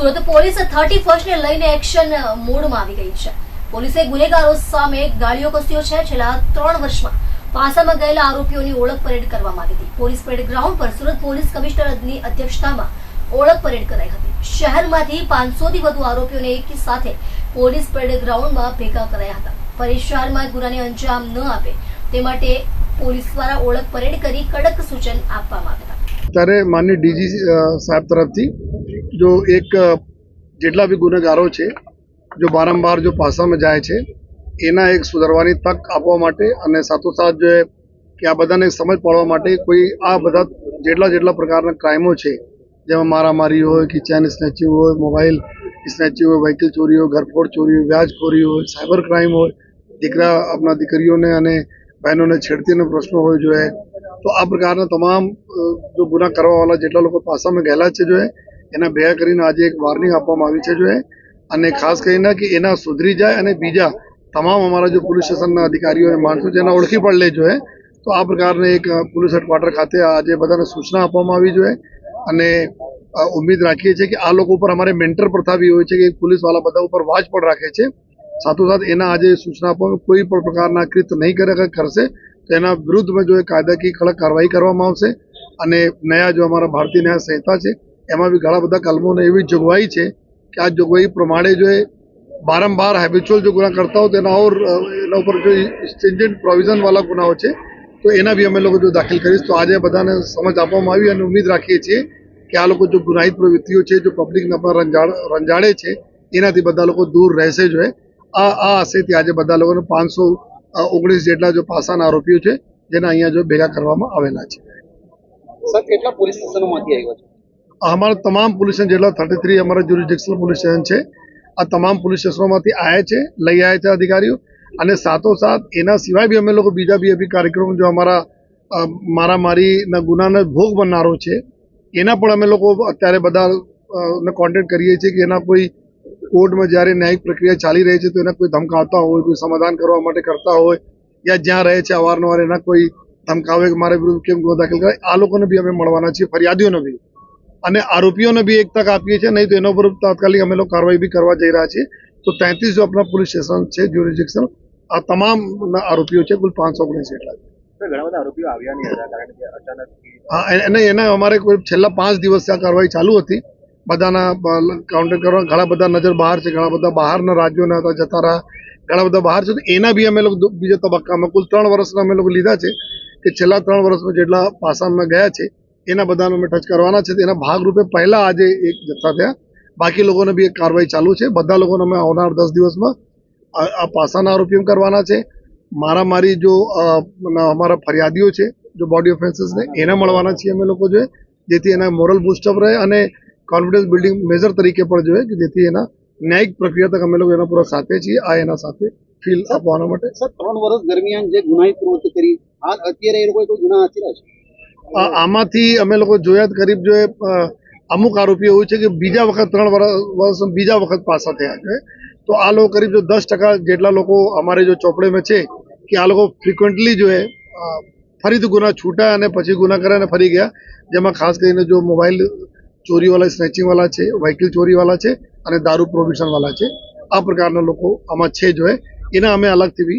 Surat police thirty ફર્સ્ટને લઈને action મોડમાં આવી ગઈ છે. પોલીસે ગુનેગારો સામે ગાળીઓ કસ્યો છે. છેલ્લા ત્રણ વર્ષમાં પાસામાં ગયેલા આરોપીઓની ઓળખ પરેડ કરવામાં આવી હતી. પોલીસ પરેડ ગ્રાઉન્ડ પર સુરત પોલીસ કમિશનરની અધ્યક્ષતામાં ઓળખ પરેડ કરાઈ હતી. શહેરમાંથી પાંચસોથી વધુ આરોપીઓને એક સાથે પોલીસ પરેડ ગ્રાઉન્ડમાં ભેગા કરાયા હતા. ફરી ગુનાને અંજામ ન આપે તે માટે પોલીસ દ્વારા ઓળખ પરેડ કરી કડક સૂચન આપવામાં આવ્યા ત્યારે માનની ડીજી સાહેબ તરફથી જો એક જેટલા બી ગુનેગારો છે જો વારંવાર જો પાસામાં જાય છે એના એક સુધારવાની તક આપવા માટે અને સાથોસાથ જો કે આ બધાને સમજ પાડવા માટે કોઈ આ બધા જેટલા જેટલા પ્રકારના ક્રાઇમો છે જેમાં મારામારી હોય કે ચેન સ્નેચિંગ હોય મોબાઈલ સ્નેચિંગ હોય વ્હીકલ ચોરી હોય ઘરફોડ ચોરી હોય વ્યાજખોરી હોય સાયબર ક્રાઇમ હોય દીકરા આપણા દીકરીઓને અને બહેનોને છેડતીનો પ્રશ્નો હોય જો તો આ પ્રકારના તમામ જો ગુના કરવાવાળા જેટલા લોકો પાસામાં ગયેલા છે જો એ એના ભેગા કરીને આજે એક વાર્નિંગ આપવામાં આવી છે જો અને ખાસ કરીને કે એના સુધરી જાય અને બીજા તમામ અમારા જો પોલીસ સ્ટેશનના અધિકારીઓ માણસો જેના ઓળખી પણ લે જોઈએ તો આ પ્રકારને એક પોલીસ હેડક્વાર્ટર ખાતે આજે બધાને સૂચના આપવામાં આવી જોઈએ અને ઉમ્મીદ રાખીએ છીએ કે આ લોકો ઉપર અમારે મેન્ટર પ્રથા બી હોય છે કે પોલીસવાળા બધા ઉપર વાચ પણ રાખે છે. સાથોસાથ એના આજે સૂચના આપવામાં કોઈ પણ પ્રકારના કૃત નહીં કરે કરશે, તો એના વિરુદ્ધમાં જો એ કાયદાકીય કડક કાર્યવાહી કરવામાં આવશે. અને નયા જો અમારા ભારતીય ન્યાય સંહિતા છે એમાં બી ઘણા બધા કલમોને એવી જોગવાઈ છે કે આ જોગવાઈ પ્રમાણે જો એ વારંવાર હેબિચ્યુઅલ જો ગુના કરતા હોય તો એના ઓર એના ઉપર જો સ્ટ્રિન્જન્ટ પ્રોવિઝન વાળા ગુનાઓ છે, તો એના બી અમે લોકો જો દાખલ કરીશ. તો આજે બધાને સમજ આપવામાં આવી અને ઉમ્મીદ રાખીએ છીએ કે આ લોકો જો ગુનાહિત પ્રવૃત્તિઓ છે, જો પબ્લિકને આપણા રંજાડ, રંજાડે છે, એનાથી બધા લોકો દૂર રહેશે જો આ આ હશેથી આજે બધા લોકોને પાંચસો ઓગણીસ જેટલા જો પાસાના આરોપીઓ છે, જેના અહીંયા જો ભેગા કરવામાં આવેલા છે. સર, કેટલા પોલીસ સ્ટેશનોમાંથી આવ્યા છે? અમારા તમામ પોલીસ જેટલા થર્ટી થ્રી અમારા જ્યુરિડિક્શનલ પોલીસ છે, આ તમામ પોલીસ સ્ટેશનોમાંથી આવ્યા છે, લઈ આવ્યા છે અધિકારીઓ. અને સાથોસાથ એના સિવાય બી અમે લોકો બીજા બી બી કાર્યક્રમ જો અમારા મારામારીના ગુનાના ભોગ બનનારો છે, એના પણ અમે લોકો અત્યારે બધા કોન્ટેક્ટ કરીએ છીએ કે એના કોઈ કોર્ટમાં જ્યારે ન્યાયિક પ્રક્રિયા ચાલી રહી છે તો એના કોઈ ધમકાવતા હોય, કોઈ સમાધાન કરવા માટે કરતા હોય, યા જ્યાં રહે છે અવારનવાર એના કોઈ ધમકાવે કે મારા વિરુદ્ધ કેમ ગુનો દાખલ કરે આ લોકોને બી અમે મળવાના છીએ, ફરિયાદીઓને બી. અને આરોપીઓને બી એક તક આપીએ છીએ નહીં તો એના ઉપર તાત્કાલિક અમે લોકો કાર્યવાહી બી કરવા જઈ રહ્યા છીએ. તો તેત્રીસ જો આપણા પોલીસ સ્ટેશન છે જ્યુરિડિક્શન આ તમામ આરોપીઓ છે કુલ પાંચસો ઓગણીસ જેટલા હા એ- એને એને અમારે કોઈ છેલ્લા પાંચ દિવસથી આ કાર્યવાહી ચાલુ હતી. બધાના કાઉન્ટર કરવા ઘણા બધા નજર બહાર છે ઘણા બધા બહારના રાજ્યોના હતા જતા રહ્યા. ઘણા બધા બહાર છે તો એના બી અમે લોકો બીજા તબક્કામાં કુલ ત્રણ વર્ષના અમે લોકો લીધા છે કે છેલ્લા ત્રણ વર્ષમાં જેટલા પાસામાં ગયા છે એના બધાનો અમે ટચ કરવાના છે. તેના ભાગરૂપે પહેલા આજે એક જથ્થા થયા. બાકી લોકોને બી એક કાર્યવાહી ચાલુ છે. બધા લોકોને અમે આવનાર દસ દિવસમાં આ આ પાસાના આરોપીઓ કરવાના છે. મારામારી જો અમારા ફરિયાદીઓ છે, જો બોડી ઓફેન્સીસને એને મળવાના છીએ અમે લોકો જોઈએ જેથી એના મોરલ બુસ્ટઅપ રહે અને કોન્ફિડન્સ બિલ્ડિંગ મેજર તરીકે પણ જોઈએ કે જેથી એના ન્યાયિક પ્રક્રિયા તક અમે લોકો એના પૂરા સાથે છીએ, આ એના સાથે ફીલ આપવાના માટે. સર, ત્રણ વર્ષ દરમિયાન જે ગુનાહિત પ્રવૃત્તિ કરી, હાલ અત્યારે એ લોકોએ કોઈ ગુના આચર્યા છે? આ- આમાંથી અમે લોકો જોયા કરીબ જોઈએ અમુક આરોપીઓ એવું છે કે બીજા વખત ત્રણ વર્ષ બીજા વખત પાસા થયા છે. તો આ લોકો કરીબ જો દસ ટકા જેટલા લોકો અમારે જો ચોપડેમાં છે કે આ લોકો ફ્રિકવન્ટલી જો ફરીથી ગુના છૂટ્યા અને પછી ગુના કર્યા અને ફરી ગયા. જેમાં ખાસ કરીને જો મોબાઈલ ચોરીવાળા સ્નેચિંગવાળા છે, વ્હીકલ ચોરીવાળા છે અને દારૂ પ્રોવિઝનવાળા છે. આ પ્રકારના લોકો આમાં છે જો એના અમે અલગથી બી